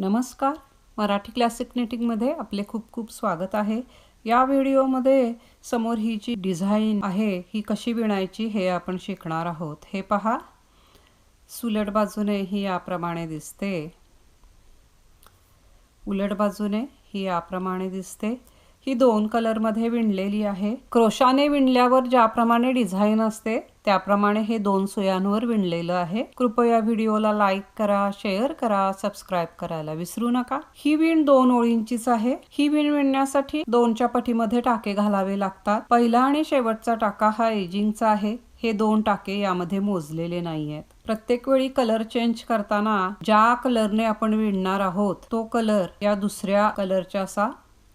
नमस्कार. मराठी क्लासिक निटिंगमध्ये आपले खूप खूप स्वागत आहे. या व्हिडिओमध्ये समोर ही जी डिझाईन आहे ही कशी विणायची हे आपण शिकणार आहोत. हे पहा. सुलट बाजूने ही याप्रमाणे दिसते. उलट बाजूने ही याप्रमाणे दिसते. ही दोन कलरमध्ये विणलेली आहे. क्रोशाने विणल्यावर ज्याप्रमाणे डिझाईन असते त्याप्रमाणे हे दोन सुयांवर विणलेलं आहे. कृपया व्हिडिओला लाईक करा शेअर करा सबस्क्राईब करायला विसरू नका. ही विण दोन ओळींचीच आहे. ही विण विणण्यासाठी दोनच्या पटीमध्ये टाके घालावे लागतात. पहिला आणि शेवटचा टाका हा एजिंगचा आहे. हे दोन टाके यामध्ये मोजलेले नाही आहेत प्रत्येक वेळी कलर चेंज करताना ज्या कलरने आपण विणणार आहोत तो कलर या दुसऱ्या कलरच्या असा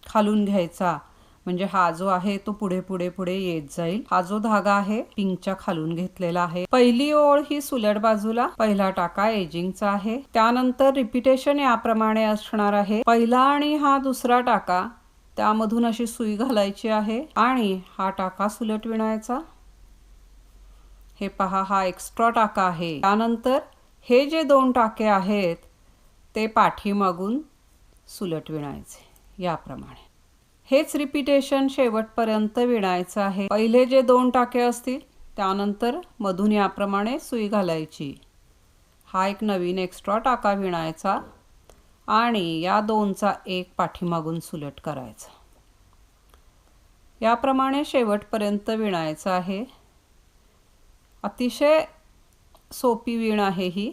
खालून घ्यायचा. म्हणजे हा जो आहे तो पुढे पुढे पुढे येत जाईल. हा जो धागा आहे पिंकच्या खालून घेतलेला आहे. पहिली ओळ ही सुलट बाजूला पहिला टाका एजिंगचा आहे. त्यानंतर रिपिटेशन याप्रमाणे असणार आहे. पहिला आणि हा दुसरा टाका त्यामधून अशी सुई घालायची आहे आणि हा टाका सुलट विणायचा. हे पहा हा एक्स्ट्रा टाका आहे. त्यानंतर हे जे दोन टाके आहेत ते पाठीमागून सुलट विणायचे. याप्रमाणे. हेच रिपिटेशन शेवटपर्यंत विणायचं आहे. पहिले जे दोन टाके असतील त्यानंतर मधून याप्रमाणे सुई घालायची. हा एक नवीन एक्स्ट्रा टाका विणायचा आणि या दोनचा एक पाठीमागून सुलट करायचा. याप्रमाणे शेवटपर्यंत विणायचं आहे. अतिशय सोपी विण आहे ही.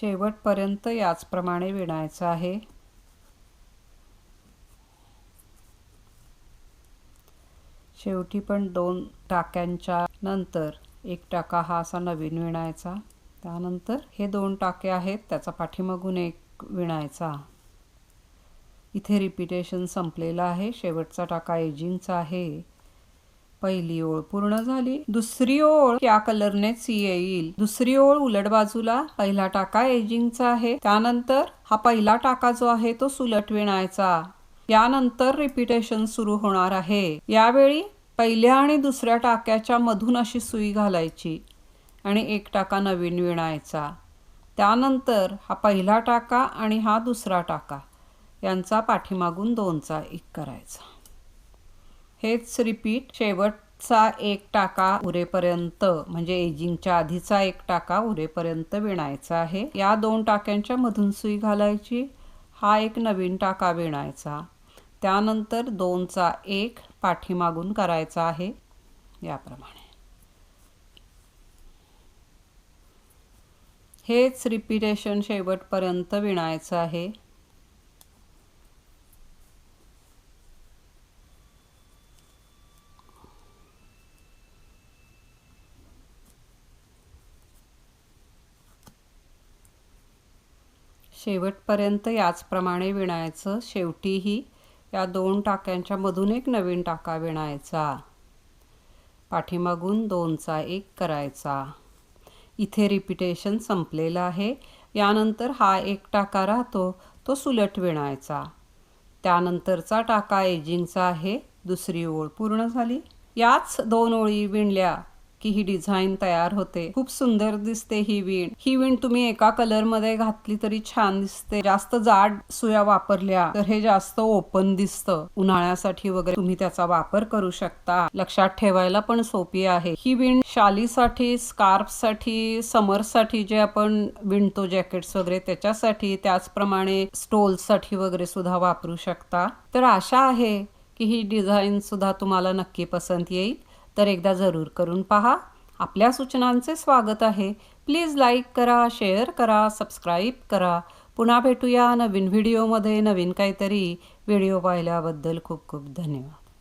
शेवटपर्यंत याचप्रमाणे विणायचं आहे. शेवटी पण दोन टाक्यांच्या नंतर एक टाका हा असा नवीन विणायचा. त्यानंतर हे दोन टाके आहेत त्याचा पाठीमागून एक विणायचा. इथे रिपिटेशन संपलेलं आहे. शेवटचा टाका एजिंगचा आहे. पहिली ओळ पूर्ण झाली. दुसरी ओळ या कलरनेच येईल. दुसरी ओळ उलट बाजूला पहिला टाका एजिंगचा आहे. त्यानंतर हा पहिला टाका जो आहे तो सुलट विणायचा. यानंतर रिपिटेशन सुरू होणार आहे. यावेळी पहिल्या आणि दुसऱ्या टाक्याच्या मधून अशी सुई घालायची आणि एक टाका नवीन विणायचा. त्यानंतर हा पहिला टाका आणि हा दुसरा टाका यांचा पाठीमागून दोनचा एक करायचा. हेच रिपीट शेवटचा एक टाका उरेपर्यंत म्हणजे एजिंगच्या आधीचा एक टाका उरेपर्यंत विणायचा आहे. या दोन टाक्यांच्या मधून सुई घालायची हा एक नवीन टाका विणायचा. त्यानंतर दोनचा एक पाठीमागून करायचा आहे याप्रमाणे. हेच रिपिटेशन शेवटपर्यंत विणायचं आहे. शेवटपर्यंत याचप्रमाणे विणायचं. शेवटीही या दोन टाक्यांच्या मधून एक नवीन टाका विणायचा. पाठीमागून दोनचा एक करायचा. इथे रिपिटेशन संपलेलं आहे. यानंतर हा एक टाका राहतो तो सुलट विणायचा. त्यानंतरचा टाका एजिंगचा आहे. दुसरी ओळ पूर्ण झाली. याच दोन ओळी विणल्या की ही डिझाईन तयार होते. खूप सुंदर दिसते ही विण. ही विण तुम्ही एका कलरमध्ये घातली तरी छान दिसते. जास्त जाड सुया वापरल्या तर हे जास्त ओपन दिसतं. उन्हाळ्यासाठी वगैरे तुम्ही त्याचा वापर करू शकता. लक्षात ठेवायला पण सोपी आहे. ही विण शालीसाठी स्कार्फसाठी समरसाठी जे आपण विणतो जॅकेट्स वगैरे त्याच्यासाठी त्याचप्रमाणे स्टोल्ससाठी वगैरे सुद्धा वापरू शकता. तर आशा आहे की ही डिझाईन सुद्धा तुम्हाला नक्की पसंत येईल. तर एकदा जरूर करून पहा. आपल्या सूचनांचे स्वागत आहे. प्लीज लाईक करा शेअर करा सबस्क्राईब करा. पुन्हा भेटूया नवीन व्हिडिओमध्ये नवीन काहीतरी व्हिडिओ पाहिल्याबद्दल खूप खूप धन्यवाद.